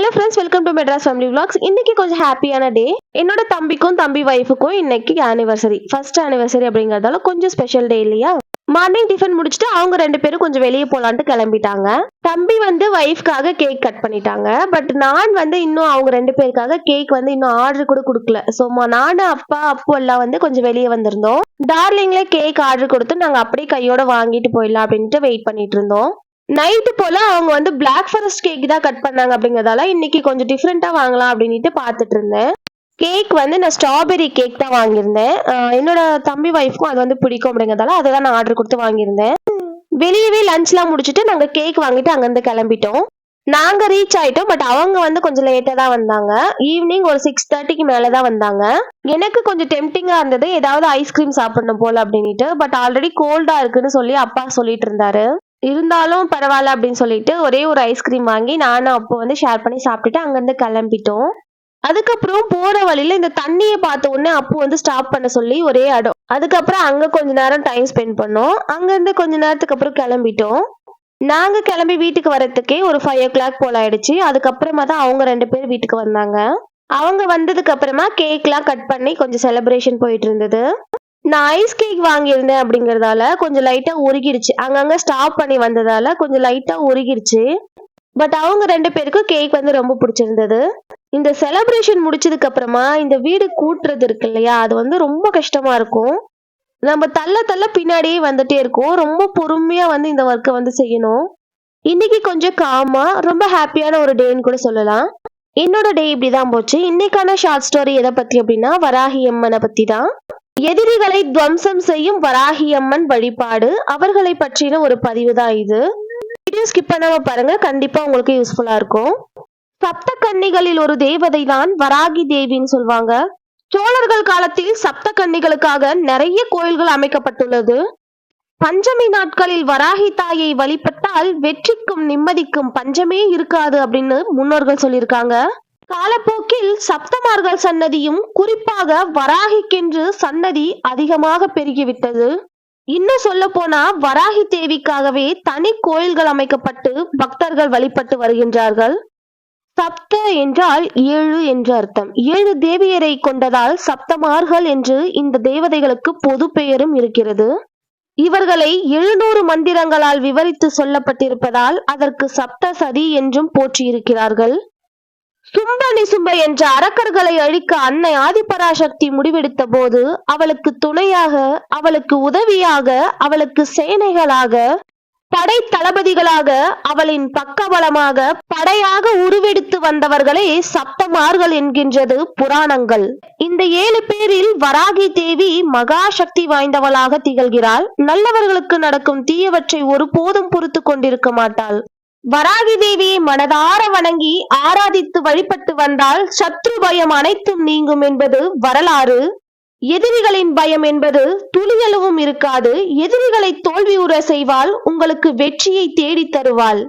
Hello friends welcome to Madras family vlogs இன்னைக்கு கொஞ்சம் ஹாப்பியான டே என்னோட தம்பிக்கும் தம்பி ஒய்ஃபுக்கும் இன்னைக்கு ஆனிவர்சரி ஃபர்ஸ்ட் ஆனிவர்சரி அப்படிங்கறதால கொஞ்சம் ஸ்பெஷல் டே இல்லையா? மார்னிங் டிஃபன் முடிச்சுட்டு அவங்க ரெண்டு பேரும் கொஞ்சம் வெளியே போலான்ட்டு கிளம்பிட்டாங்க. தம்பி வந்து ஒய்ஃப்காக கேக் கட் பண்ணிட்டாங்க. பட் நான் வந்து இன்னும் அவங்க ரெண்டு பேருக்காக கேக் வந்து இன்னும் ஆர்டர் கூட கொடுக்கல. ஸோ நானும் அப்பா அப்போ எல்லாம் வந்து கொஞ்சம் வெளியே வந்திருந்தோம். டார்லிங்ல கேக் ஆர்டர் கொடுத்து நாங்க அப்படியே கையோட வாங்கிட்டு போயிடலாம் அப்படின்ட்டு வெயிட் பண்ணிட்டு இருந்தோம். நைட்டு போல அவங்க வந்து பிளாக் ஃபாரஸ்ட் கேக் தான் கட் பண்ணாங்க அப்படிங்கறதால இன்னைக்கு கொஞ்சம் டிஃப்ரெண்டா வாங்கலாம் அப்படின்ட்டு பார்த்துட்டு இருந்தேன். கேக் வந்து நான் ஸ்ட்ராபெரி கேக் தான் வாங்கியிருந்தேன். என்னோட தம்பி ஒய்ஃப்க்கும் அது வந்து பிடிக்கும் அப்படிங்கறதால அதை தான் நான் ஆர்டர் கொடுத்து வாங்கியிருந்தேன். வெளியவே லஞ்ச்லாம் முடிச்சுட்டு நாங்க கேக் வாங்கிட்டு அங்கிருந்து கிளம்பிட்டோம். நாங்க ரீச் ஆயிட்டோம் பட் அவங்க வந்து கொஞ்சம் லேட்டா தான் வந்தாங்க. ஈவினிங் ஒரு சிக்ஸ் தேர்ட்டிக்கு மேலே தான் வந்தாங்க. எனக்கு கொஞ்சம் டெம்டிங்கா இருந்தது ஏதாவது ஐஸ்கிரீம் சாப்பிடணும் போல அப்படின்ட்டு பட் ஆல்ரெடி கோல்டா இருக்குன்னு சொல்லி அப்பா சொல்லிட்டு இருந்தாரு. இருந்தாலும் பரவாயில்ல அப்படின்னு சொல்லிட்டு ஒரே ஒரு ஐஸ்கிரீம் வாங்கி நானும் அப்போ வந்து ஷேர் பண்ணி சாப்பிட்டுட்டு அங்கேருந்து கிளம்பிட்டோம். அதுக்கப்புறம் போற வழியில இந்த தண்ணியை பார்த்த உடனே அப்போ வந்து ஸ்டாப் பண்ண சொல்லி ஒரே இடம். அதுக்கப்புறம் அங்க கொஞ்ச நேரம் டைம் ஸ்பெண்ட் பண்ணோம். அங்க இருந்து கொஞ்ச நேரத்துக்கு அப்புறம் கிளம்பிட்டோம். நாங்க கிளம்பி வீட்டுக்கு வரத்துக்கே ஒரு ஃபைவ் ஓ கிளாக் போல ஆயிடுச்சு. அதுக்கப்புறமா தான் அவங்க ரெண்டு பேர் வீட்டுக்கு வந்தாங்க. அவங்க வந்ததுக்கு அப்புறமா கேக்லாம் கட் பண்ணி கொஞ்சம் செலிப்ரேஷன் போயிட்டு இருந்தது. நான் ஐஸ் கேக் வாங்கியிருந்தேன் அப்படிங்கறதால கொஞ்சம் லைட்டா உருகிடுச்சு அங்கங்க ஸ்டாப் பண்ணி வந்ததால கொஞ்சம் லைட்டா உருகிடுச்சு பட் அவங்க ரெண்டு பேருக்கும் கேக் வந்து ரொம்ப பிடிச்சிருந்தது. இந்த செலப்ரேஷன் முடிச்சதுக்கு அப்புறமா இந்த வீடு கூட்டுறது இருக்கு இல்லையா அது வந்து ரொம்ப கஷ்டமா இருக்கும். நம்ம தள்ள தள்ள பின்னாடியே வந்துட்டே இருக்கோம். ரொம்ப பொறுமையா வந்து இந்த ஒர்க்கை வந்து செய்யணும். இன்னைக்கு கொஞ்சம் காமா ரொம்ப ஹாப்பியான ஒரு டேன்னு கூட சொல்லலாம். என்னோட டே இப்படிதான் போச்சு. இன்னைக்கான ஷார்ட் ஸ்டோரி எதை பத்தி அப்படின்னா வராகி அம்மனை பத்தி தான் எதிரிகளை துவம்சம் செய்யும் வராகி அம்மன் வழிபாடு. அவர்களை பற்றின ஒரு பதிவு தான் இது. வீடியோ ஸ்கிப் பண்ணாம பாருங்க. கண்டிப்பா உங்களுக்கு யூஸ்ஃபுல்லா இருக்கும். சப்த கன்னிகளில் ஒரு தேவதை தான் வராகி தேவின்னு சொல்லுவாங்க சோழர்கள் காலத்தில் சப்த கன்னிகளுக்காக நிறைய கோயில்கள் அமைக்கப்பட்டுள்ளது. பஞ்சமி நாட்களில் வராகி தாயை வழிபட்டால் வெற்றிக்கும் நிம்மதிக்கும் பஞ்சமே இருக்காது அப்படின்னு முன்னோர்கள் சொல்லியிருக்காங்க. காலப்போக்கில் சப்தமார்கள் சன்னதியும் குறிப்பாக வராகிக்கென்று சன்னதி அதிகமாக பெருகிவிட்டது. இன்னும் சொல்ல போனா வராகி தேவிக்காகவே தனி கோயில்கள் அமைக்கப்பட்டு பக்தர்கள் வழிபட்டு வருகின்றார்கள். சப்த என்றால் ஏழு என்று அர்த்தம். ஏழு தேவியரை கொண்டதால் சப்தமார்கள் என்று இந்த தேவதைகளுக்கு பொது பெயரும் இருக்கிறது. இவர்களை எழுநூறு மந்திரங்களால் விவரித்து சொல்லப்பட்டிருப்பதால் அதற்கு சப்த சதி என்றும் போற்றியிருக்கிறார்கள். சும்ப நிசும்ப என்ற அரக்கர்களை அழிக்க அன்னை ஆதிபராசக்தி முடிவெடுத்த போது அவளுக்கு துணையாக அவளுக்கு உதவியாக அவளுக்கு சேனைகளாக படை தளபதிகளாக அவளின் பக்கபலமாக படையாக உருவெடுத்து வந்தவர்களே சப்தமார்கள் என்கின்றது புராணங்கள். இந்த ஏழு பேரில் வராகி தேவி மகா சக்தி வாய்ந்தவளாக திகழ்கிறாள். நல்லவர்களுக்கு நடக்கும் தீயவற்றை ஒருபோதும் பொறுத்து கொண்டிருக்க மாட்டாள். வராகி தேவியை மனதார வணங்கி ஆராதித்து வழிபட்டு வந்தால் சத்ரு பயம் அனைத்தும் நீங்கும் என்பது வரலாறு. எதிரிகளின் பயம் என்பது துளியளவும் இருக்காது. எதிரிகளை தோல்வியுற செய்வால் உங்களுக்கு வெற்றியை தேடித் தருவாள்.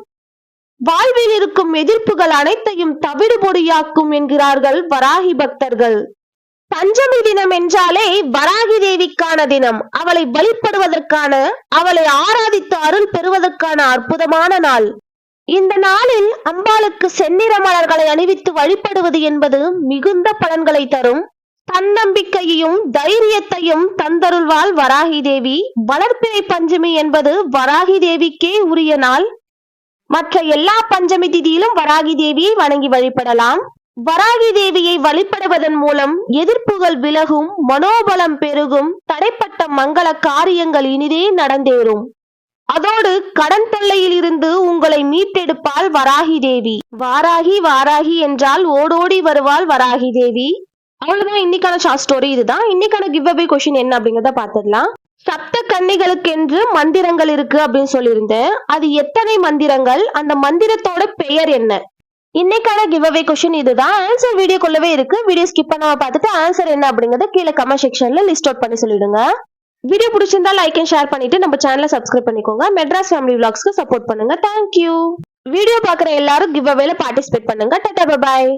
வாழ்வில் இருக்கும் எதிர்ப்புகள் அனைத்தையும் தவிடுபொடியாக்கும் என்கிறார்கள் வராகி பக்தர்கள். பஞ்சமி தினம் என்றாலே வராகி தேவிக்கான தினம். அவளை வழிபடுவதற்கான அவளை ஆராதித்து அருள் பெறுவதற்கான அற்புதமான நாள். இந்த நாளில் அம்பாளுக்கு செந்நிற மலர்களை அணிவித்து வழிபடுவது என்பது மிகுந்த பலன்களை தரும். தன்னம்பிக்கையையும் தைரியத்தையும் தந்தருள்வாள் வராகி தேவி. வளர்ப்பிறை பஞ்சமி என்பது வராகி தேவிக்கே உரிய நாள். மற்ற எல்லா பஞ்சமி திதியிலும் வராகி தேவியை வணங்கி வழிபடலாம். வராகி தேவியை வழிபடுவதன் மூலம் எதிர்ப்புகள் விலகும் மனோபலம் பெருகும் தடைப்பட்ட மங்கள காரியங்கள் இனிதே நடந்தேறும். அதோடு கடன் தொல்லையில் இருந்து உங்களை மீட்டெடுப்பாள் வராகி தேவி. வாராகி வாராகி என்றால் ஓடோடி வருவாள் வராகி தேவி. அவ்வளவுதான் இன்னைக்கான ஷார்ட் ஸ்டோரி இதுதான். இன்னைக்கான கிவ் அவே கொஸ்டின் என்ன அப்படிங்கறத பாத்துடலாம் சப்த கன்னிகளுக்கென்று மந்திரங்கள் இருக்கு அப்படின்னு சொல்லியிருந்தேன். அது எத்தனை மந்திரங்கள்? அந்த மந்திரத்தோட பெயர் என்ன? இன்னைக்கான கிவ் அவே கொஸ்டின் இதுதான். ஆன்சர் வீடியோக்குள்ளவே இருக்கு. வீடியோ ஸ்கிப் பண்ணாம பார்த்துட்டு ஆன்சர் என்ன அப்படிங்கறத கீழே கமெண்ட் செக்ஷன்ல லிஸ்ட் அவுட் பண்ணி சொல்லிடுங்க. வீடியோ பிடிச்சிருந்தா லைக் அண்ட் ஷேர் பண்ணிட்டு நம்ம சேனலை சப்ஸ்கிரைப் பண்ணிக்கோங்க. மெட்ராஸ் ஃபேமிலி விளாக்ஸ்க்கு சப்போர்ட் பண்ணுங்க. தேங்க்யூ வீடியோ பாக்குற எல்லாரும் கிவ் அவேல பார்ட்டிசிபேட் பண்ணுங்க. டாடா பாய்